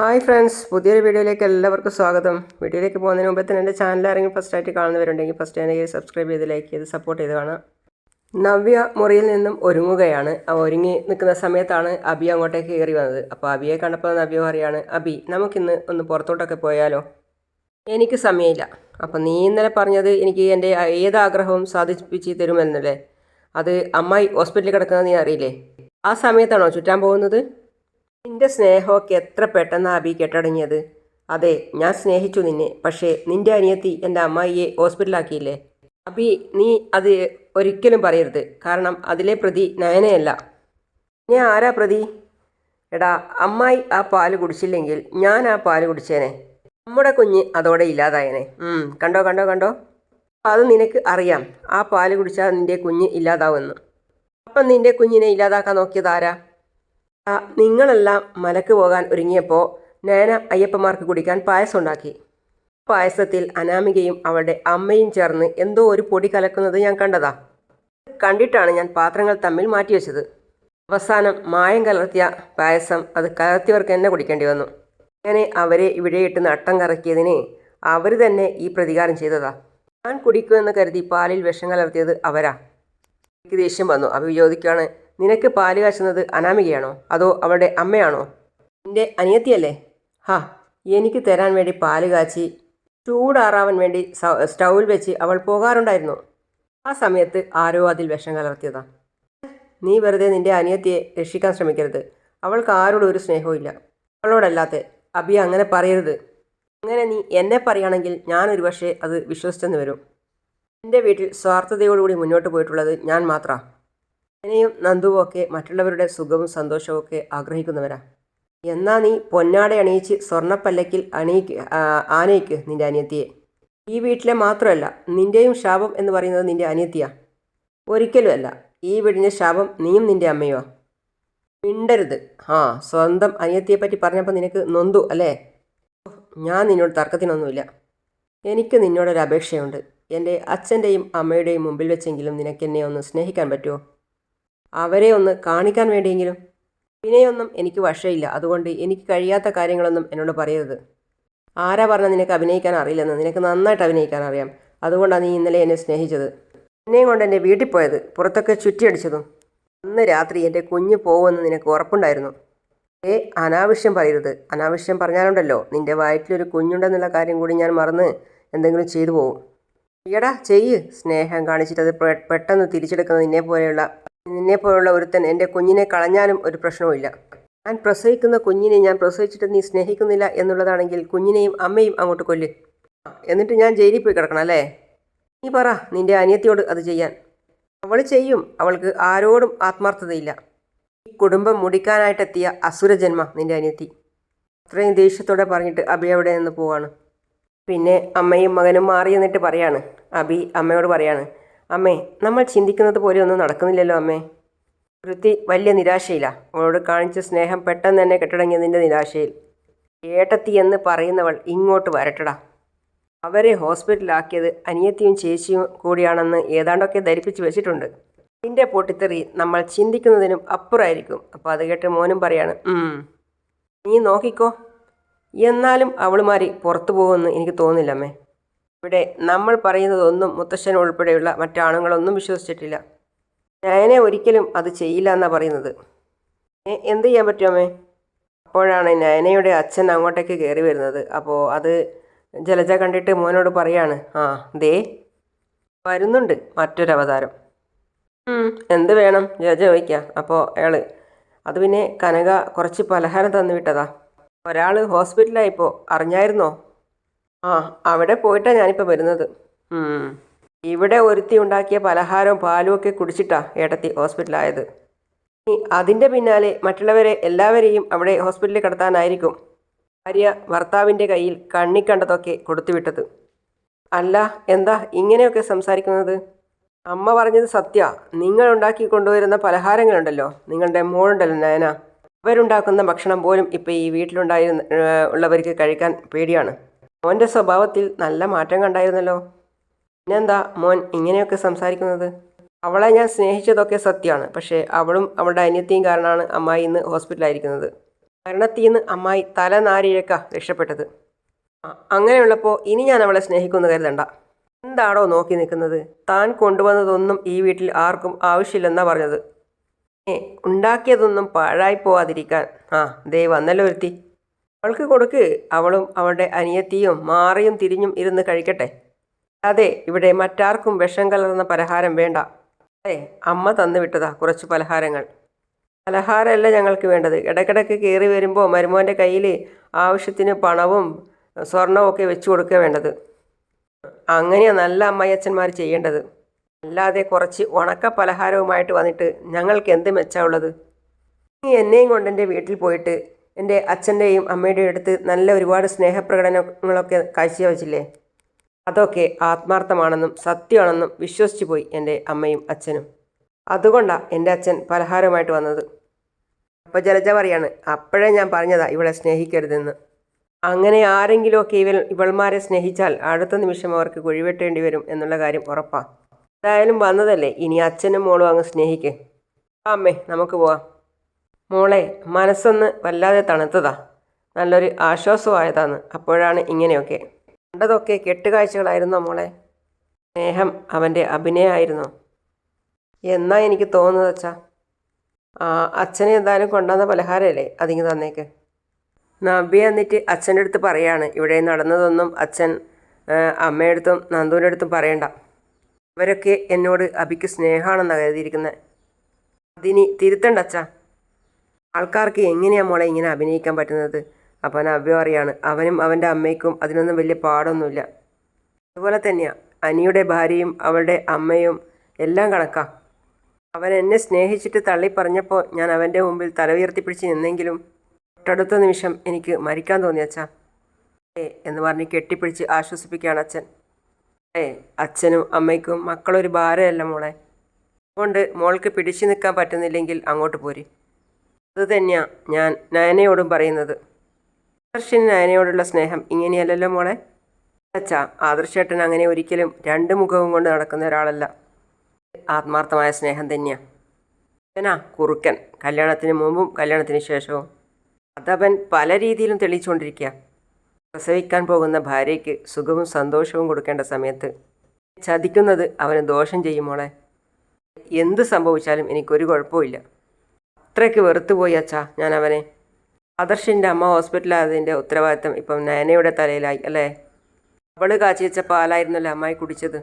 Hi friends പുതിയൊരു വീഡിയോയിലേക്ക് എല്ലാവർക്കും സ്വാഗതം. വീഡിയോയിലേക്ക് പോകുന്നതിന് മുമ്പ് തന്നെ എന്റെ ചാനൽ ആരെങ്കിലും ഫസ്റ്റ് ആയിട്ട് കാണുന്നവരുണ്ടെങ്കിൽ ഫസ്റ്റ് തന്നെ സബ്സ്ക്രൈബ് ചെയ്ത് ലൈക്ക് ചെയ്ത് സപ്പോർട്ട് ചെയ്ത് കാണാം. നവ്യ മുറിയിൽ നിന്നും ഒരുങ്ങുകയാണ്. ഒരുങ്ങി നിൽക്കുന്ന സമയത്താണ് അബി അങ്ങോട്ടേക്ക് കയറി വന്നത്. അപ്പോൾ അബിയെ കണ്ടപ്പോൾ നവ്യ പറയാണ് അബി നമുക്കിന്ന് ഒന്ന് പുറത്തോട്ടൊക്കെ പോയാലോ? എനിക്ക് സമയമില്ല. അപ്പം നീ ഇന്നലെ പറഞ്ഞത് എനിക്ക് എന്റെ ഏത് ആഗ്രഹവും സാധിപ്പിച്ച് തരുമെന്നല്ലേ? അത് അമ്മായി ഹോസ്പിറ്റലിൽ കിടക്കുന്നത് നീ അറിയില്ലേ? ആ സമയത്താണോ ചുറ്റാൻ പോകുന്നത്? നിന്റെ സ്നേഹമൊക്കെ എത്ര പെട്ടെന്ന് അബി കെട്ടടങ്ങിയത്? അതെ ഞാൻ സ്നേഹിച്ചു നിന്നെ പക്ഷേ നിന്റെ അനിയത്തി എന്റെ അമ്മായിയെ ഹോസ്പിറ്റലാക്കിയില്ലേ? അബി നീ അത് ഒരിക്കലും പറയരുത് കാരണം അതിലെ പ്രതി നയനയല്ല. ഞാൻ ആരാ പ്രതി? എടാ അമ്മായി ആ പാൽ കുടിച്ചില്ലെങ്കിൽ ഞാൻ ആ പാൽ കുടിച്ചേനെ. നമ്മുടെ കുഞ്ഞ് അതോടെ ഇല്ലാതായനെ. കണ്ടോ കണ്ടോ കണ്ടോ? അത് നിനക്ക് അറിയാം ആ പാൽ കുടിച്ചാൽ നിന്റെ കുഞ്ഞ് ഇല്ലാതാവുമെന്ന്. അപ്പം നിന്റെ കുഞ്ഞിനെ ഇല്ലാതാക്കാൻ നോക്കിയത് ആരാ? നിങ്ങളെല്ലാം മലക്ക് പോകാൻ ഒരുങ്ങിയപ്പോൾ നയന അയ്യപ്പന്മാർക്ക് കുടിക്കാൻ പായസം ഉണ്ടാക്കി. പായസത്തിൽ അനാമികയും അവളുടെ അമ്മയും ചേർന്ന് എന്തോ ഒരു പൊടി കലക്കുന്നത് ഞാൻ കണ്ടതാ. കണ്ടിട്ടാണ് ഞാൻ പാത്രങ്ങൾ തമ്മിൽ മാറ്റിവെച്ചത് അവസാനം മായം കലർത്തിയ പായസം അത് കലർത്തിയവർക്ക് എന്നെ കുടിക്കേണ്ടി വന്നു. അങ്ങനെ അവരെ ഇവിടെ ഇട്ട് നട്ടം കറക്കിയതിനെ അവർ തന്നെ ഈ പ്രതികാരം ചെയ്തതാ. ഞാൻ കുടിക്കുമെന്ന് കരുതി പാലിൽ വിഷം കലർത്തിയത് അവരാ. എനിക്ക് ദേഷ്യം വന്നു. അഭി ചോദിക്കുകയാണ് നിനക്ക് പാൽ കാച്ചുന്നത് അനാമികയാണോ? അതോ അവളുടെ അമ്മയാണോ? നിന്റെ അനിയത്തിയല്ലേ? ഹാ എനിക്ക് തരാൻ വേണ്ടി പാൽ കാച്ചി ചൂടാറാവാൻ വേണ്ടി സ്റ്റൗവിൽ വെച്ച് അവൾ പോകാറുണ്ടായിരുന്നു. ആ സമയത്ത് ആരോ അതിൽ വിഷം കലർത്തിയതാ. നീ വെറുതെ നിന്റെ അനിയത്തിയെ രക്ഷിക്കാൻ ശ്രമിക്കരുത്. അവൾക്ക് ആരോടും ഒരു സ്നേഹവും അവളോടല്ലാതെ അബി അങ്ങനെ പറയരുത്. അങ്ങനെ നീ എന്നെ പറയുകയാണെങ്കിൽ ഞാനൊരു പക്ഷേ അത് വിശ്വസിച്ചെന്ന് വരും. എന്റെ വീട്ടിൽ സ്വാർത്ഥതയോടുകൂടി മുന്നോട്ട് പോയിട്ടുള്ളത് ഞാൻ മാത്രമാണ് എന്നെയും നന്ദുവൊക്കെ മറ്റുള്ളവരുടെ സുഖവും സന്തോഷവും ഒക്കെ ആഗ്രഹിക്കുന്നവരാ. എന്നാ നീ പൊന്നാട അണിയിച്ച് സ്വർണപ്പല്ലക്കിൽ അണിയിക്ക് ആനയിക്ക് നിന്റെ അനിയത്തിയെ. ഈ വീട്ടിലെ മാത്രമല്ല നിന്റെയും ശാപം എന്ന് പറയുന്നത് നിന്റെ അനിയത്തിയാ. ഒരിക്കലും അല്ല ഈ വീടിന്റെ ശാപം നീയും നിന്റെ അമ്മയോ മിണ്ടരുത്. ആ സ്വന്തം അനിയത്തിയെ പറ്റി പറഞ്ഞപ്പോൾ നിനക്ക് നൊന്തു അല്ലേ? ഞാൻ നിന്നോട് തർക്കത്തിനൊന്നുമില്ല. എനിക്ക് നിന്നോടൊരു അപേക്ഷയുണ്ട് എന്റെ അച്ഛന്റെയും അമ്മയുടെയും മുമ്പിൽ വെച്ചെങ്കിലും നിനക്ക് എന്നെ ഒന്ന് സ്നേഹിക്കാൻ പറ്റുമോ അവരെ ഒന്ന് കാണിക്കാൻ വേണ്ടിയെങ്കിലും. വിനയൊന്നും എനിക്ക് വശയില്ല. അതുകൊണ്ട് എനിക്ക് കഴിയാത്ത കാര്യങ്ങളൊന്നും എന്നോട് പറയരുത്. ആരാ പറഞ്ഞ നിനക്ക് അഭിനയിക്കാൻ അറിയില്ലെന്ന്? നിനക്ക് നന്നായിട്ട് അഭിനയിക്കാൻ അറിയാം. അതുകൊണ്ടാണ് നീ ഇന്നലെ എന്നെ സ്നേഹിച്ചത്. എന്നെയും കൊണ്ട് എന്റെ വീട്ടിൽ പോയത്. പുറത്തൊക്കെ ചുറ്റിയടിച്ചതും. അന്ന് രാത്രി എന്റെ കുഞ്ഞ് പോകുമെന്ന് നിനക്ക് ഉറപ്പുണ്ടായിരുന്നു. ഏ അനാവശ്യം പറയരുത്. അനാവശ്യം പറഞ്ഞാലുണ്ടല്ലോ നിന്റെ വയറ്റിലൊരു കുഞ്ഞുണ്ടെന്നുള്ള കാര്യം കൂടി ഞാൻ മറന്ന് എന്തെങ്കിലും ചെയ്തു പോകും എടാ ചെയ്യ്. സ്നേഹം കാണിച്ചിട്ട് അത് പെട്ടെന്ന് തിരിച്ചെടുക്കുന്ന നിന്നെ പോലെയുള്ള നിന്നെ പോലുള്ള ഒരുത്തൻ എന്റെ കുഞ്ഞിനെ കളഞ്ഞാലും ഒരു പ്രശ്നവുമില്ല ഞാൻ പ്രസവിക്കുന്ന കുഞ്ഞിനെ ഞാൻ പ്രസവിച്ചിട്ട് നീ സ്നേഹിക്കുന്നില്ല എന്നുള്ളതാണെങ്കിൽ കുഞ്ഞിനെയും അമ്മയും അങ്ങോട്ട് കൊല്ല്. എന്നിട്ട് ഞാൻ ജയിലിൽ പോയി കിടക്കണം അല്ലേ? നീ പറ നിന്റെ അനിയത്തിയോട് അത് ചെയ്യാൻ. അവൾ ചെയ്യും. അവൾക്ക് ആരോടും ആത്മാർത്ഥതയില്ല. ഈ കുടുംബം മുടിക്കാനായിട്ടെത്തിയ അസുരജന്മ നിന്റെ അനിയത്തി. അത്രയും ദേഷ്യത്തോടെ പറഞ്ഞിട്ട് അബി അവിടെ നിന്ന് പോവാണ്. പിന്നെ അമ്മയും മകനും മാറി എന്നിട്ട് പറയാണ്. അബി അമ്മയോട് പറയാണ് അമ്മേ നമ്മൾ ചിന്തിക്കുന്നത് പോലെ ഒന്നും നടക്കുന്നില്ലല്ലോ അമ്മേ. വൃത്തി വലിയ നിരാശയിലാണ് അവളോട് കാണിച്ച സ്നേഹം പെട്ടെന്ന് തന്നെ കെട്ടടങ്ങിയതിന്റെ നിരാശയിൽ. ഏട്ടത്തി എന്ന് പറയുന്നവൾ ഇങ്ങോട്ട് വരട്ടടാ. അവരെ ഹോസ്പിറ്റലാക്കിയത് അനിയത്തിയും ചേച്ചിയും കൂടിയാണെന്ന് ഏതാണ്ടൊക്കെ ധരിപ്പിച്ച് വെച്ചിട്ടുണ്ട്. ഇതിന്റെ പൊട്ടിത്തെറി നമ്മൾ ചിന്തിക്കുന്നതിനും അപ്പുറമായിരിക്കും അപ്പോൾ അത് കേട്ട് മോനും പറയാണ് നീ നോക്കിക്കോ. എന്നാലും അവളുമാരി പുറത്തു പോകുമെന്ന് എനിക്ക് തോന്നില്ല അമ്മേ. ഇവിടെ നമ്മൾ പറയുന്നതൊന്നും മുത്തശ്ശൻ ഉൾപ്പെടെയുള്ള മറ്റാണുങ്ങളൊന്നും വിശ്വസിച്ചിട്ടില്ല. ഞാനെ ഒരിക്കലും അത് ചെയ്യില്ല എന്നാണ് പറയുന്നത്. എന്ത് ചെയ്യാൻ പറ്റുമേ അപ്പോഴാണ് നയനയുടെ അച്ഛൻ അങ്ങോട്ടേക്ക് കയറി വരുന്നത്. അപ്പോൾ അത് ജലജ കണ്ടിട്ട് മോനോട് പറയാണ് ആ ദേ വരുന്നുണ്ട് മറ്റൊരവതാരം. എന്ത് വേണം? ജലജ ചോദിക്കുക അപ്പോൾ അയാൾ അത് പിന്നെ കനക കുറച്ച് പലഹാരം തന്നു വിട്ടതാ. ഒരാൾ ഹോസ്പിറ്റലായിപ്പോൾ അറിഞ്ഞായിരുന്നോ? ആ അവിടെ പോയിട്ടാണ് ഞാനിപ്പോൾ വരുന്നത്. ഇവിടെ ഒരുത്തി ഉണ്ടാക്കിയ പലഹാരവും പാലും ഒക്കെ കുടിച്ചിട്ടാ ഏട്ടത്തി ഹോസ്പിറ്റലായത്. അതിന്റെ പിന്നാലെ മറ്റുള്ളവരെ എല്ലാവരെയും അവിടെ ഹോസ്പിറ്റലിൽ കിടത്താനായിരിക്കും ഭാര്യ ഭർത്താവിന്റെ കയ്യിൽ കണ്ണി കണ്ടതൊക്കെ കൊടുത്തുവിട്ടത് അല്ല എന്താ ഇങ്ങനെയൊക്കെ സംസാരിക്കുന്നത്? അമ്മ പറഞ്ഞത് സത്യ. നിങ്ങൾ ഉണ്ടാക്കി കൊണ്ടുവരുന്ന പലഹാരങ്ങളുണ്ടല്ലോ. നിങ്ങളുടെ മോളുണ്ടല്ലോ നയന. അവരുണ്ടാക്കുന്ന ഭക്ഷണം പോലും ഇപ്പോൾ ഈ വീട്ടിലുണ്ടായിരുന്ന ഉള്ളവർക്ക് കഴിക്കാൻ പേടിയാണ്. മോന്റെ സ്വഭാവത്തിൽ നല്ല മാറ്റം കണ്ടായിരുന്നല്ലോ. പിന്നെന്താ മോൻ ഇങ്ങനെയൊക്കെ സംസാരിക്കുന്നത്? അവളെ ഞാൻ സ്നേഹിച്ചതൊക്കെ സത്യമാണ്. പക്ഷേ അവളും അവളുടെ അനിയത്തിയും കാരണമാണ് അമ്മായി ഇന്ന് ഹോസ്പിറ്റലായിരിക്കുന്നത് മരണത്തിൽ നിന്ന് അമ്മായി തല നാരിഴക്ക രക്ഷപ്പെട്ടത്. അങ്ങനെയുള്ളപ്പോൾ ഇനി ഞാൻ അവളെ സ്നേഹിക്കുമെന്ന് കരുതണ്ട. എന്താണോ നോക്കി നിൽക്കുന്നത്? താൻ കൊണ്ടുവന്നതൊന്നും ഈ വീട്ടിൽ ആർക്കും ആവശ്യമില്ലെന്നാ പറഞ്ഞത്. ഏ ഉണ്ടാക്കിയതൊന്നും പാഴായി പോവാതിരിക്കാൻ. ആ ദേ വന്നല്ലോ ഒരുത്തി. അവൾക്ക് കൊടുക്ക്. അവളും അവളുടെ അനിയത്തിയും മാറിയും തിരിഞ്ഞും ഇരുന്ന് കഴിക്കട്ടെ. അതെ ഇവിടെ മറ്റാർക്കും വിഷം കലർന്ന പലഹാരം വേണ്ട. അതെ അമ്മ തന്നു വിട്ടതാ കുറച്ച് പലഹാരങ്ങൾ. പലഹാരമല്ല ഞങ്ങൾക്ക് വേണ്ടത്. ഇടയ്ക്കിടയ്ക്ക് കയറി വരുമ്പോൾ മരുമോന്റെ കയ്യിൽ ആവശ്യത്തിന് പണവും സ്വർണവും ഒക്കെ വെച്ചു കൊടുക്കുക വേണ്ടത്. അങ്ങനെയാ നല്ല അമ്മയച്ചന്മാർ ചെയ്യേണ്ടത്. അല്ലാതെ കുറച്ച് ഉണക്ക പലഹാരവുമായിട്ട് വന്നിട്ട് ഞങ്ങൾക്ക് എന്ത് മെച്ചമുള്ളത് നീ എന്നെയും കൊണ്ട് എന്റെ വീട്ടിൽ പോയിട്ട് എന്റെ അച്ഛന്റെയും അമ്മയുടെയും അടുത്ത് നല്ല ഒരുപാട് സ്നേഹപ്രകടനങ്ങളൊക്കെ കാഴ്ചവെച്ചില്ലേ? അതൊക്കെ ആത്മാർത്ഥമാണെന്നും സത്യമാണെന്നും വിശ്വസിച്ചു പോയി എന്റെ അമ്മയും അച്ഛനും. അതുകൊണ്ടാണ് എന്റെ അച്ഛൻ പലഹാരമായിട്ട് വന്നത്. അപ്പോൾ ജലജ പറയാണ് അപ്പോഴേ ഞാൻ പറഞ്ഞതാ ഇവളെ സ്നേഹിക്കരുതെന്ന്. അങ്ങനെ ആരെങ്കിലുമൊക്കെ ഇവൾ ഇവൾമാരെ സ്നേഹിച്ചാൽ അടുത്ത നിമിഷം അവർക്ക് കുഴിവെട്ടേണ്ടി വരും എന്നുള്ള കാര്യം ഉറപ്പാണ് എന്തായാലും വന്നതല്ലേ ഇനി അച്ഛനും മോളും അങ്ങ് സ്നേഹിക്കേ. അമ്മേ നമുക്ക് പോവാം. മോളെ മനസ്സൊന്ന് വല്ലാതെ തണുത്തതാ. നല്ലൊരു ആശ്വാസമായതാണ് അപ്പോഴാണ് ഇങ്ങനെയൊക്കെ. കണ്ടതൊക്കെ കെട്ടുകാഴ്ചകളായിരുന്നോ മോളെ? സ്നേഹം അവന്റെ അഭിനയമായിരുന്നോ എന്നാ എനിക്ക് തോന്നുന്നത് അച്ഛാ? ആ അച്ഛനെ എന്തായാലും കൊണ്ടുവന്ന പലഹാരമല്ലേ അതിങ്ങ് തന്നേക്ക്? നബി എന്നിട്ട് അച്ഛന്റെ അടുത്ത് പറയാണ്. ഇവിടെ നടന്നതൊന്നും അച്ഛൻ അമ്മയുടെ അടുത്തും നന്ദുവിന്റെ അടുത്തും പറയണ്ട. അവരൊക്കെ എന്നോട് അബിക്ക് സ്നേഹമാണെന്നാണ് കരുതിയിരിക്കുന്നത് അതിനി തിരുത്തണ്ട അച്ഛാ. ആൾക്കാർക്ക് എങ്ങനെയാ മോളെ ഇങ്ങനെ അഭിനയിക്കാൻ പറ്റുന്നത്? അപ്പോൾ നബി പറയാണ് അവനും അവന്റെ അമ്മയ്ക്കും അതിനൊന്നും വലിയ പാടൊന്നുമില്ല. അതുപോലെ തന്നെയാണ് അനിയുടെ ഭാര്യയും അവളുടെ അമ്മയും എല്ലാം കണക്കാ. അവൻ എന്നെ സ്നേഹിച്ചിട്ട് തള്ളി പറഞ്ഞപ്പോൾ ഞാൻ അവന്റെ മുമ്പിൽ തല ഉയർത്തിപ്പിടിച്ച് നിന്നെങ്കിലും തൊട്ടടുത്ത നിമിഷം എനിക്ക് മരിക്കാൻ തോന്നി അച്ഛാ. ഏ എന്ന് പറഞ്ഞ് കെട്ടിപ്പിടിച്ച് ആശ്വസിപ്പിക്കുകയാണ് അച്ഛൻ. ഏ അച്ഛനും അമ്മയ്ക്കും മക്കളൊരു ഭാരമല്ല മോളെ. അതുകൊണ്ട് മോൾക്ക് പിടിച്ചു നിൽക്കാൻ പറ്റുന്നില്ലെങ്കിൽ അങ്ങോട്ട് പോരി. അത് തന്നെയാ ഞാൻ നയനയോടും പറയുന്നത്. ആദർശിന് നയനയോടുള്ള സ്നേഹം ഇങ്ങനെയല്ലല്ലോ മോളെ? അച്ഛാ ആദർശേട്ടൻ അങ്ങനെ ഒരിക്കലും രണ്ട് മുഖവും കൊണ്ട് നടക്കുന്ന ഒരാളല്ല. ആത്മാർത്ഥമായ സ്നേഹം തന്നെയാണ് അവനാ കുറുക്കൻ. കല്യാണത്തിന് മുമ്പും കല്യാണത്തിന് ശേഷവും. അതവൻ പല രീതിയിലും തെളിയിച്ചുകൊണ്ടിരിക്കുക പ്രസവിക്കാൻ പോകുന്ന ഭാര്യയ്ക്ക് സുഖവും സന്തോഷവും കൊടുക്കേണ്ട സമയത്ത് ചതിക്കുന്നത് അവന് ദോഷം ചെയ്യും മോളെ. എന്ത് സംഭവിച്ചാലും എനിക്കൊരു കുഴപ്പമില്ല അത്രയ്ക്ക് വെറുത്തുപോയി അച്ഛാ ഞാൻ അവനെ ആദർശിന്റെ അമ്മ ഹോസ്പിറ്റലായതിന്റെ ഉത്തരവാദിത്തം ഇപ്പം നയനയുടെ തലയിലായി അല്ലേ? അവൾ കാച്ചി വെച്ച പാലായിരുന്നല്ലോ അമ്മായി കുടിച്ചത്.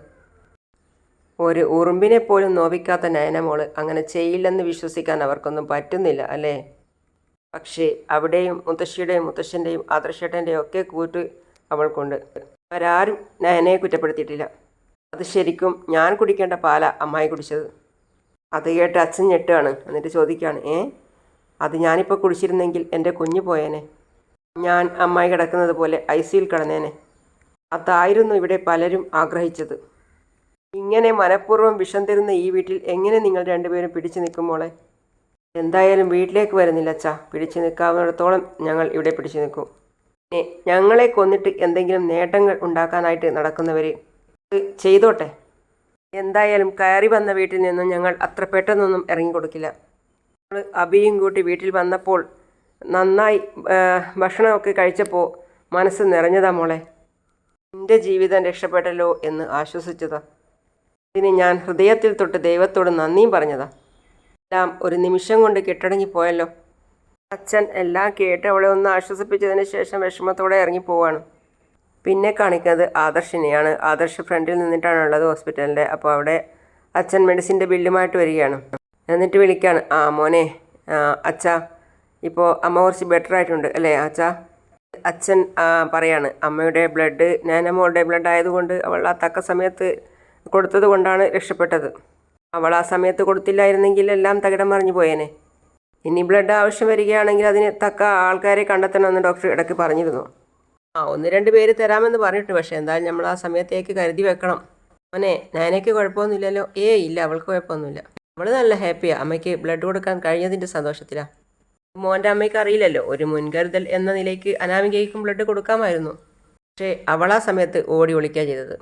ഒരു ഉറുമ്പിനെ പോലും നോവിക്കാത്ത നയനമോൾ അങ്ങനെ ചെയ്യില്ലെന്ന് വിശ്വസിക്കാൻ അവർക്കൊന്നും പറ്റുന്നില്ല അല്ലേ? പക്ഷേ അവിടെയും മുത്തശ്ശിയുടെയും മുത്തശ്ശന്റെയും ആദർശേട്ടന്റെയും ഒക്കെ കൂട്ട് അവൾക്കുണ്ട്. അവരാരും നയനയെ കുറ്റപ്പെടുത്തിയിട്ടില്ല. അത് ശരിക്കും ഞാൻ കുടിക്കേണ്ട പാല അമ്മായി കുടിച്ചത്. അത് കേട്ട് അച്ഛൻ ഞെട്ടുകയാണ്. എന്നിട്ട് ചോദിക്കുകയാണ് ഏ അത് ഞാനിപ്പോൾ കുടിച്ചിരുന്നെങ്കിൽ എന്റെ കുഞ്ഞു പോയേനെ. ഞാൻ അമ്മായി കിടക്കുന്നത് പോലെ ഐ സിയിൽ കിടന്നേനെ. അതായിരുന്നു ഇവിടെ പലരും ആഗ്രഹിച്ചത്. ഇങ്ങനെ മനഃപൂർവം വിഷം തരുന്ന ഈ വീട്ടിൽ എങ്ങനെ നിങ്ങൾ രണ്ടുപേരും പിടിച്ചു നിൽക്കും മോളെ? എന്തായാലും വീട്ടിലേക്ക് വരുന്നില്ല അച്ഛാ. പിടിച്ചു നിൽക്കാവുന്നിടത്തോളം ഞങ്ങൾ ഇവിടെ പിടിച്ചു നിൽക്കും. ഞങ്ങളെ കൊന്നിട്ട് എന്തെങ്കിലും നേട്ടങ്ങൾ ഉണ്ടാക്കാനായിട്ട് നടക്കുന്നവർ ചെയ്തോട്ടെ? എന്തായാലും കയറി വന്ന വീട്ടിൽ നിന്നും ഞങ്ങൾ അത്ര പെട്ടെന്നൊന്നും ഇറങ്ങിക്കൊടുക്കില്ല. ഞങ്ങൾ അബിയും കൂട്ടി വീട്ടിൽ വന്നപ്പോൾ നന്നായി ഭക്ഷണമൊക്കെ കഴിച്ചപ്പോൾ മനസ്സ് നിറഞ്ഞതാ മോളെ. എന്റെ ജീവിതം രക്ഷപ്പെട്ടല്ലോ എന്ന് ആശ്വസിച്ചതാ. ഇതിന് ഞാൻ ഹൃദയത്തിൽ തൊട്ട് ദൈവത്തോട് നന്ദിയും പറഞ്ഞതാ. എല്ലാം ഒരു നിമിഷം കൊണ്ട് കെട്ടടങ്ങി പോയല്ലോ അച്ഛൻ എല്ലാം കേട്ട് അവളെ ഒന്ന് ആശ്വസിപ്പിച്ചതിന് ശേഷം വിഷമത്തോടെ ഇറങ്ങിപ്പോവാണ്. പിന്നെ കാണിക്കുന്നത് ആദർശിനെയാണ്. ആദർശ് ഫ്രണ്ടിൽ നിന്നിട്ടാണ് ഉള്ളത് ഹോസ്പിറ്റലിന്റെ. അപ്പോൾ അവിടെ അച്ഛൻ മെഡിസിന്റെ ബില്ലുമായിട്ട് വരികയാണ്. എന്നിട്ട് വിളിക്കുകയാണ് ആ മോനെ അച്ഛാ ഇപ്പോൾ അമ്മ കുറച്ച് ബെറ്റർ ആയിട്ടുണ്ട് അല്ലേ അച്ഛാ? അച്ഛൻ പറയാണ് അമ്മയുടെ ബ്ലഡ് നാനമോളുടെ ബ്ലഡ് ആയതുകൊണ്ട് അവൾ ആ തക്ക സമയത്ത് കൊടുത്തത് കൊണ്ടാണ് രക്ഷപ്പെട്ടത്. അവൾ ആ സമയത്ത് കൊടുത്തില്ലായിരുന്നെങ്കിൽ എല്ലാം തകിടം മറിഞ്ഞു പോയേനെ. ഇനി ബ്ലഡ് ആവശ്യം വരികയാണെങ്കിൽ അതിന് തക്ക ആൾക്കാരെ കണ്ടെത്തണമെന്ന് ഡോക്ടർ ഇടയ്ക്ക് പറഞ്ഞിരുന്നു. ആ ഒന്ന് രണ്ട് പേര് തരാമെന്ന് പറഞ്ഞിട്ട് പക്ഷേ എന്തായാലും നമ്മൾ ആ സമയത്തേക്ക് കരുതി വെക്കണം. മോനെ നാനയ്ക്ക് കുഴപ്പമൊന്നുമില്ലല്ലോ. ഏ ഇല്ല അവൾക്ക് കുഴപ്പമൊന്നുമില്ല. അവൾ നല്ല ഹാപ്പിയാണ് അമ്മയ്ക്ക് ബ്ലഡ് കൊടുക്കാൻ കഴിഞ്ഞതിന്റെ സന്തോഷത്തിലാണ് മോന്റെ അമ്മയ്ക്ക് അറിയില്ലല്ലോ. ഒരു മുൻകരുതൽ എന്ന നിലയ്ക്ക് അനാമികയ്ക്കും ബ്ലഡ് കൊടുക്കാമായിരുന്നു. പക്ഷേ അവൾ ആ സമയത്ത് ഓടി ഒളിക്കുക ചെയ്തത്.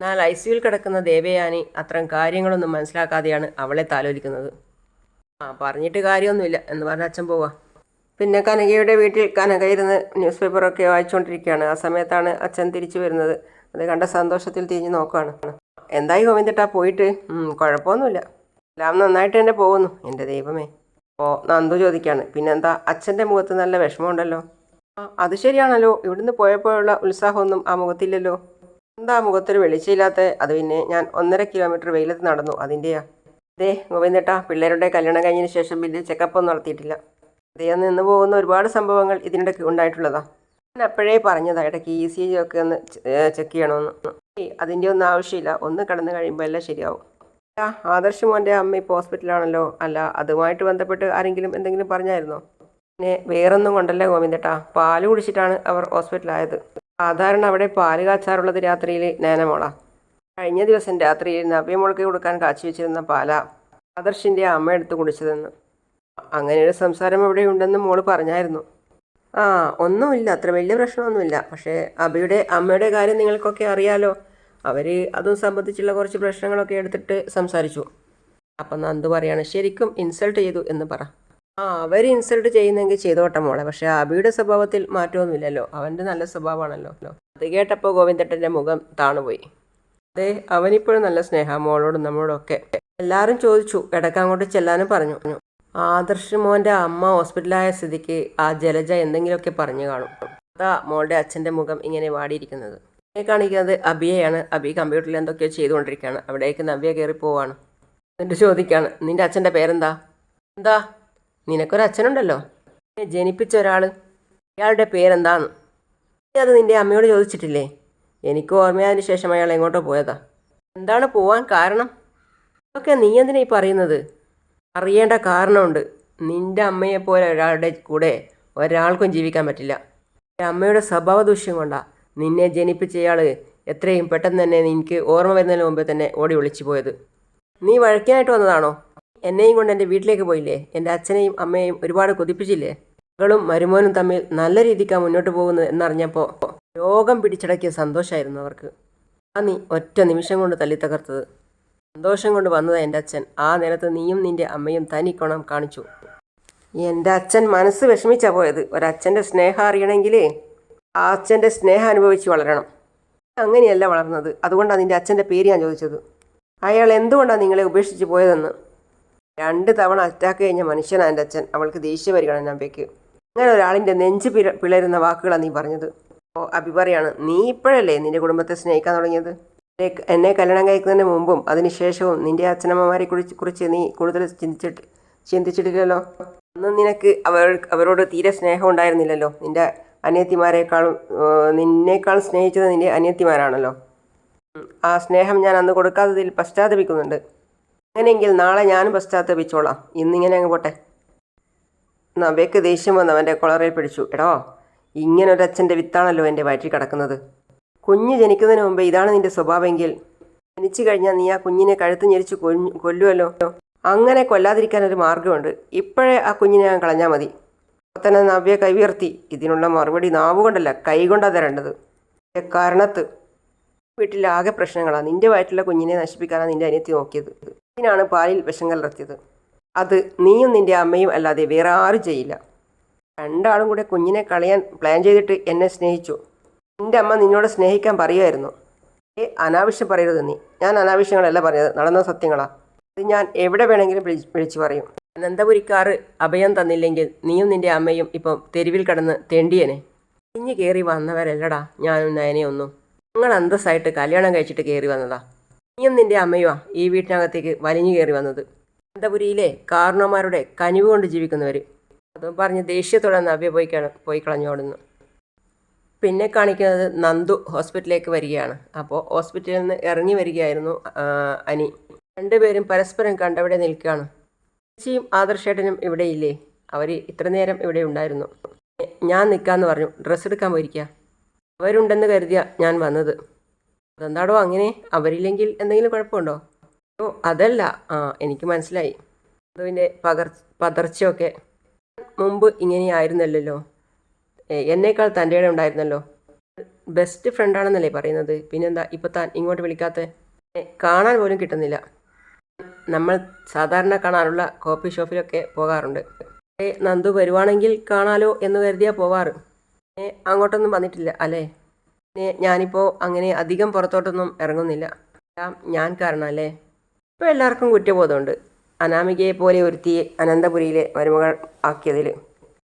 എന്നാൽ ഐ സിയുൽ കിടക്കുന്ന ദേവയാനി അത്തരം കാര്യങ്ങളൊന്നും മനസ്സിലാക്കാതെയാണ് അവളെ താലോലിക്കുന്നത്. ആ പറഞ്ഞിട്ട് കാര്യമൊന്നുമില്ല. എന്ന് പറഞ്ഞ അച്ഛൻ പോവാ. പിന്നെ കനകയുടെ വീട്ടിൽ കനക ഇരുന്ന് ന്യൂസ് പേപ്പറൊക്കെ വായിച്ചുകൊണ്ടിരിക്കുകയാണ് ആ സമയത്താണ് അച്ഛൻ തിരിച്ചു വരുന്നത്. അത് കണ്ട സന്തോഷത്തിൽ തിരിഞ്ഞ് നോക്കുകയാണ് എന്തായി ഗോവിന്ദട്ടാ പോയിട്ട്? കുഴപ്പമൊന്നുമില്ല. എല്ലാം നന്നായിട്ട് തന്നെ പോകുന്നു. എന്റെ ദൈവമേ. അപ്പോൾ നന്ദു ചോദിക്കുകയാണ് പിന്നെന്താ അച്ഛന്റെ മുഖത്ത് നല്ല വിഷമമുണ്ടല്ലോ. അത് ശരിയാണല്ലോ. ഇവിടുന്ന് പോയപ്പോഴുള്ള ഉത്സാഹമൊന്നും ആ മുഖത്തില്ലല്ലോ. എന്താ മുഖത്തൊരു വെളിച്ചയില്ലാത്ത അത് പിന്നെ ഞാൻ ഒന്നര കിലോമീറ്റർ വെയിലത്ത് നടന്നു. അതിന്റെയാ അതെ ഗോവിന്ദേട്ടാ പിള്ളേരുടെ കല്യാണം കഴിഞ്ഞതിന് ശേഷം പിന്നെ ചെക്കപ്പൊന്നും നടത്തിയിട്ടില്ല. അതേ നിന്ന് പോകുന്ന ഒരുപാട് സംഭവങ്ങൾ ഇതിനിടയ്ക്ക് ഉണ്ടായിട്ടുള്ളതാണ് ഞാൻ അപ്പോഴേ പറഞ്ഞതാണ് ഇടയ്ക്ക് ഇ സി ജി ഒക്കെ ഒന്ന് ചെക്ക് ചെയ്യണമെന്ന് അതിന്റെ ഒന്നും ആവശ്യമില്ല ഒന്ന് കടന്നു കഴിയുമ്പോൾ എല്ലാം ശരിയാവും. ആദർശ് മോന്റെ അമ്മ ഇപ്പോൾ ഹോസ്പിറ്റലാണല്ലോ അല്ല അതുമായിട്ട് ബന്ധപ്പെട്ട് ആരെങ്കിലും എന്തെങ്കിലും പറഞ്ഞായിരുന്നോ? പിന്നെ വേറൊന്നും കൊണ്ടല്ല ഗോവിന്ദേട്ടാ പാൽ കുടിച്ചിട്ടാണ് അവർ ഹോസ്പിറ്റലായത്. സാധാരണ അവിടെ പാൽ കാച്ചാറുള്ളത് രാത്രിയിൽ നേനമോളാ കഴിഞ്ഞ ദിവസം രാത്രിയിൽ നവ്യമോൾക്ക് കൊടുക്കാൻ കാച്ചി വെച്ചിരുന്ന പാല ആദർശിന്റെ അമ്മ എടുത്ത് കുടിച്ചതെന്ന്. അങ്ങനെ ഒരു സംസാരം ഇവിടെ ഉണ്ടെന്ന് മോൾ പറഞ്ഞായിരുന്നു. ആ ഒന്നുമില്ല. അത്ര വലിയ പ്രശ്നമൊന്നുമില്ല. പക്ഷേ അബിയുടെ അമ്മയുടെ കാര്യം നിങ്ങൾക്കൊക്കെ അറിയാലോ. അവർ അതും സംബന്ധിച്ചുള്ള കുറച്ച് പ്രശ്നങ്ങളൊക്കെ എടുത്തിട്ട് സംസാരിച്ചു. അപ്പം നന്ദു പറയാണ് ശരിക്കും ഇൻസൾട്ട് ചെയ്തു എന്ന് പറ. ആ അവർ ഇൻസൾട്ട് ചെയ്യുന്നെങ്കിൽ ചെയ്തോട്ടെ മോളെ. പക്ഷേ അബിയുടെ സ്വഭാവത്തിൽ മാറ്റമൊന്നുമില്ലല്ലോ. അവന്റെ നല്ല സ്വഭാവമാണല്ലോ. അത് കേട്ടപ്പോൾ ഗോവിന്ദട്ടന്റെ മുഖം താണുപോയി. അതെ അവനിപ്പോഴും നല്ല സ്നേഹ മോളോടും നമ്മളോടൊക്കെ എല്ലാവരും ചോദിച്ചു. ഇടയ്ക്ക് അങ്ങോട്ട് ചെല്ലാനും പറഞ്ഞു. ആദർശ് മോന്റെ അമ്മ ഹോസ്പിറ്റലായ സ്ഥിതിക്ക് ആ ജലജ എന്തെങ്കിലുമൊക്കെ പറഞ്ഞു കാണും. അതാ മോളുടെ അച്ഛന്റെ മുഖം ഇങ്ങനെ വാടിയിരിക്കുന്നത്. എന്നെ കാണിക്കുന്നത് അബിയെയാണ്. അബി കമ്പ്യൂട്ടറിൽ എന്തൊക്കെയോ ചെയ്തുകൊണ്ടിരിക്കുകയാണ്. അവിടേക്ക് നവ്യ കയറി പോവാണ്. എന്നിട്ട് ചോദിക്കുകയാണ് നിന്റെ അച്ഛന്റെ പേരെന്താ? എന്താ? നിനക്കൊരു അച്ഛനുണ്ടല്ലോ. എന്നെ ജനിപ്പിച്ച ഒരാൾ ഇയാളുടെ പേരെന്താന്ന്? നീ അത് നിന്റെ അമ്മയോട് ചോദിച്ചിട്ടില്ലേ? എനിക്ക് ഓർമ്മയായതിന് ശേഷം അയാൾ എങ്ങോട്ടോ പോയതാ. എന്താണ് പോവാൻ കാരണം? ഇതൊക്കെ നീ എന്തിനാ ഈ പറയുന്നത്? അറിയേണ്ട കാരണമുണ്ട്. നിന്റെ അമ്മയെപ്പോലെ ഒരാളുടെ കൂടെ ഒരാൾക്കും ജീവിക്കാൻ പറ്റില്ല. എന്റെ അമ്മയുടെ സ്വഭാവ ദൂഷ്യം കൊണ്ടാ നിന്നെ ജനിപ്പിച്ചയാൾ എത്രയും പെട്ടെന്ന് തന്നെ എനിക്ക് ഓർമ്മ വരുന്നതിന് മുമ്പേ തന്നെ ഓടി വിളിച്ചു പോയത്. നീ വഴക്കാനായിട്ട് വന്നതാണോ? എന്നെയും കൊണ്ട് എന്റെ വീട്ടിലേക്ക് പോയില്ലേ? എന്റെ അച്ഛനെയും അമ്മയെയും ഒരുപാട് കൊതിപ്പിച്ചില്ലേ? മകളും മരുമോനും തമ്മിൽ നല്ല രീതിക്കാണ് മുന്നോട്ട് പോകുന്നത് എന്നറിഞ്ഞപ്പോൾ രോഗം പിടിച്ചടക്കിയ സന്തോഷമായിരുന്നു അവർക്ക്. ആ നീ ഒറ്റ നിമിഷം കൊണ്ട് തല്ലി തകർത്തത്. സന്തോഷം കൊണ്ട് വന്നത് എന്റെ അച്ഛൻ. ആ നേരത്ത് നീയും നിന്റെ അമ്മയും തനിക്കോണം കാണിച്ചു. എന്റെ അച്ഛൻ മനസ്സ് വിഷമിച്ചാ പോയത്. ഒരച്ഛന്റെ സ്നേഹം അറിയണമെങ്കിലേ ആ അച്ഛന്റെ സ്നേഹം അനുഭവിച്ച് വളരണം. അങ്ങനെയല്ല വളർന്നത്. അതുകൊണ്ടാണ് നിന്റെ അച്ഛന്റെ പേര് ഞാൻ ചോദിച്ചത്. അയാൾ എന്തുകൊണ്ടാണ് നിങ്ങളെ ഉപേക്ഷിച്ച് പോയതെന്ന്? രണ്ട് തവണ അറ്റാക്ക് കഴിഞ്ഞ മനുഷ്യനാണ് എന്റെ അച്ഛൻ. അവൾക്ക് ദേഷ്യം വരികയാണ് നമ്പയ്ക്ക് അങ്ങനെ ഒരാളിന്റെ നെഞ്ച് പിള പിളരുന്ന വാക്കുകളാണ് നീ പറഞ്ഞത്. അപ്പോൾ അഭിപറയാണ് നീ ഇപ്പോഴല്ലേ നിന്റെ കുടുംബത്തെ സ്നേഹിക്കാൻ തുടങ്ങിയത്? എന്നെ- കല്യാണം കഴിക്കുന്നതിന് മുമ്പും അതിനുശേഷവും നിന്റെ അച്ഛനമ്മമാരെ കുറിച്ച് കുറിച്ച് നീ കൂടുതൽ ചിന്തിച്ചിട്ട് ചിന്തിച്ചിട്ടില്ലല്ലോ? അന്ന് നിനക്ക് അവർ അവരോട് തീരെ സ്നേഹം ഉണ്ടായിരുന്നില്ലല്ലോ. നിന്റെ അനിയത്തിമാരെക്കാളും നിന്നേക്കാൾ സ്നേഹിച്ചത് നിന്റെ അനിയത്തിമാരാണല്ലോ. ആ സ്നേഹം ഞാൻ അന്ന് കൊടുക്കാത്തതിൽ പശ്ചാത്തപിക്കുന്നുണ്ട്. അങ്ങനെയെങ്കിൽ നാളെ ഞാനും പശ്ചാത്തപിച്ചോളാം. ഇന്നിങ്ങനെ അങ്ങ് പോട്ടെ. നവയ്ക്ക് ദേഷ്യം വന്ന് അവന്റെ കൊളറയിൽ പിടിച്ചു. എടോ ഇങ്ങനൊരച്ഛന്റെ വിത്താണല്ലോ എന്റെ വയറ്റിൽ കിടക്കുന്നത്. കുഞ്ഞ് ജനിക്കുന്നതിന് മുമ്പ് ഇതാണ് നിന്റെ സ്വഭാവമെങ്കിൽ ജനിച്ചു കഴിഞ്ഞാൽ നീ ആ കുഞ്ഞിനെ കഴുത്ത് ഞെരിച്ച് കൊല്ലുമല്ലോ അങ്ങനെ കൊല്ലാതിരിക്കാൻ ഒരു മാർഗമുണ്ട് ഇപ്പോഴേ ആ കുഞ്ഞിനെ ഞാൻ കളഞ്ഞാൽ മതി. തന്നെ നവ്യ കൈയുയർത്തി. ഇതിനുള്ള മറുപടി നാവുകൊണ്ടല്ല കൈകൊണ്ടാണ് തരേണ്ടത്. കാരണത്ത്. വീട്ടിലാകെ പ്രശ്നങ്ങളാണ് നിന്റെ വയറ്റിലെ കുഞ്ഞിനെ നശിപ്പിക്കാനാണ് നിന്റെ അനിയത്തി നോക്കിയത്. ഇതിനാണ് പാലിൽ വിഷം കലർത്തിയത്. അത് നീയും നിന്റെ അമ്മയും അല്ലാതെ വേറെ ആരും ചെയ്യില്ല. രണ്ടാളും കൂടെ കുഞ്ഞിനെ കളയാൻ പ്ലാൻ ചെയ്തിട്ട് എന്നെ സ്നേഹിച്ചു. നിന്റെ അമ്മ നിന്നോട് സ്നേഹിക്കാൻ പറയുമായിരുന്നു ഏ അനാവശ്യം പറയരുത് നീ. ഞാൻ അനാവശ്യങ്ങളല്ല പറഞ്ഞത്. നടന്ന സത്യങ്ങളാ. അത് ഞാൻ എവിടെ വേണമെങ്കിലും വിളിച്ച് വിളിച്ചു പറയും. അനന്തപുരിക്കാറ് അഭയം തന്നില്ലെങ്കിൽ നീയും നിന്റെ അമ്മയും ഇപ്പം തെരുവിൽ കടന്ന് തെണ്ടിയനെ. ഇഞ്ഞ് കയറി വന്നവരല്ലടാ. ഞാനും നയനെയൊന്നും നിങ്ങൾ അന്തസ്സായിട്ട് കല്യാണം കഴിച്ചിട്ട് കയറി വന്നതാ. നീയും നിന്റെ അമ്മയുമാ ഈ വീട്ടിനകത്തേക്ക് വലിഞ്ഞു കയറി വന്നത്. അനന്തപുരിയിലെ കാരണവന്മാരുടെ കനിവ് കൊണ്ട് ജീവിക്കുന്നവർ അതും പറഞ്ഞ് ദേഷ്യത്തോടെ നവ്യ പോയി പോയി കളഞ്ഞോടുന്നു പിന്നെ കാണിക്കുന്നത് നന്ദു ഹോസ്പിറ്റലിലേക്ക് വരികയാണ്. അപ്പോൾ ഹോസ്പിറ്റലിൽ നിന്ന് ഇറങ്ങി വരികയായിരുന്നു അനി. രണ്ടുപേരും പരസ്പരം കണ്ടവിടെ നിൽക്കുകയാണ്. ചേച്ചിയും ആദർശേട്ടനും ഇവിടെ ഇല്ലേ? അവർ ഇത്ര നേരം ഇവിടെ ഉണ്ടായിരുന്നു. ഞാൻ നിൽക്കാമെന്ന് പറഞ്ഞു ഡ്രസ്സ് എടുക്കാൻ പോയിരിക്കുക അവരുണ്ടെന്ന് കരുതിയ ഞാൻ വന്നത്. അതെന്താടോ അങ്ങനെ? അവരില്ലെങ്കിൽ എന്തെങ്കിലും കുഴപ്പമുണ്ടോ? ഓ അതല്ല. ആ എനിക്ക് മനസ്സിലായി. അതുവിന്റെ പകർ പതർച്ചയൊക്കെ മുമ്പ് ഇങ്ങനെയായിരുന്നല്ലോ എന്നേക്കാൾ തന്റെ ഇടം ഉണ്ടായിരുന്നല്ലോ. ബെസ്റ്റ് ഫ്രണ്ടാണെന്നല്ലേ പറയുന്നത്. പിന്നെന്താ ഇപ്പം താൻ ഇങ്ങോട്ട് വിളിക്കാത്ത? കാണാൻ പോലും കിട്ടുന്നില്ല. നമ്മൾ സാധാരണ കാണാറുള്ള കോഫി ഷോപ്പിലൊക്കെ പോകാറുണ്ട്. നന്ദു വരുവാണെങ്കിൽ കാണാലോ എന്ന് കരുതിയാ പോവാറ്. അങ്ങോട്ടൊന്നും വന്നിട്ടില്ല അല്ലേ? ഞാനിപ്പോൾ അങ്ങനെ അധികം പുറത്തോട്ടൊന്നും ഇറങ്ങുന്നില്ല. ഞാൻ കാരണം അല്ലേ? ഇപ്പോൾ എല്ലാവർക്കും കുറ്റബോധമുണ്ട്. അനാമികയെ പോലെ ഒരുത്തി അനന്തപുരിയിലെ മരുമകൾ ആക്കിയതിൽ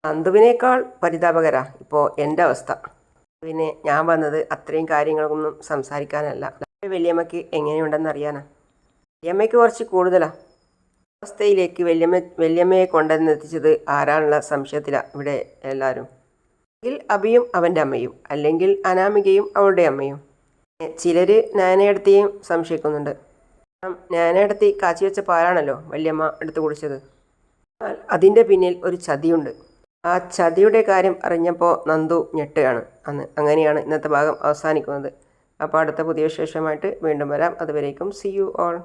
നന്ദുവിനേക്കാൾ പരിതാപകരാ ഇപ്പോൾ എന്റെ അവസ്ഥ. പിന്നെ ഞാൻ വന്നത് അത്രയും കാര്യങ്ങളൊന്നും സംസാരിക്കാനല്ല. വലിയമ്മയ്ക്ക് എങ്ങനെയുണ്ടെന്ന് അറിയാനാ? വലിയമ്മയ്ക്ക് കുറച്ച് കൂടുതലാണ് അവസ്ഥയിലേക്ക് വലിയമ്മ വലിയമ്മയെ കൊണ്ടുവന്ന് എത്തിച്ചത് ആരാണുള്ള സംശയത്തിലാണ് ഇവിടെ എല്ലാവരും അല്ലെങ്കിൽ അബിയും അവന്റെ അമ്മയും അല്ലെങ്കിൽ അനാമികയും അവളുടെ അമ്മയും. ചിലർ നാനയടത്തെയും സംശയിക്കുന്നുണ്ട്. നാനയെടുത്തി കാച്ചി വെച്ച പാലാണല്ലോ വലിയമ്മ എടുത്തു കുടിച്ചത്. അതിന്റെ പിന്നിൽ ഒരു ചതിയുണ്ട്. ആ ചതിയുടെ കാര്യം അറിഞ്ഞപ്പോൾ നന്ദു ഞെട്ടുകയാണ്. അന്ന് അങ്ങനെയാണ് ഇന്നത്തെ ഭാഗം അവസാനിക്കുന്നത്. അപ്പോൾ അടുത്ത പുതിയ വിശേഷമായിട്ട് വീണ്ടും വരാം. അതുവരേക്കും സി യു ഓൾ.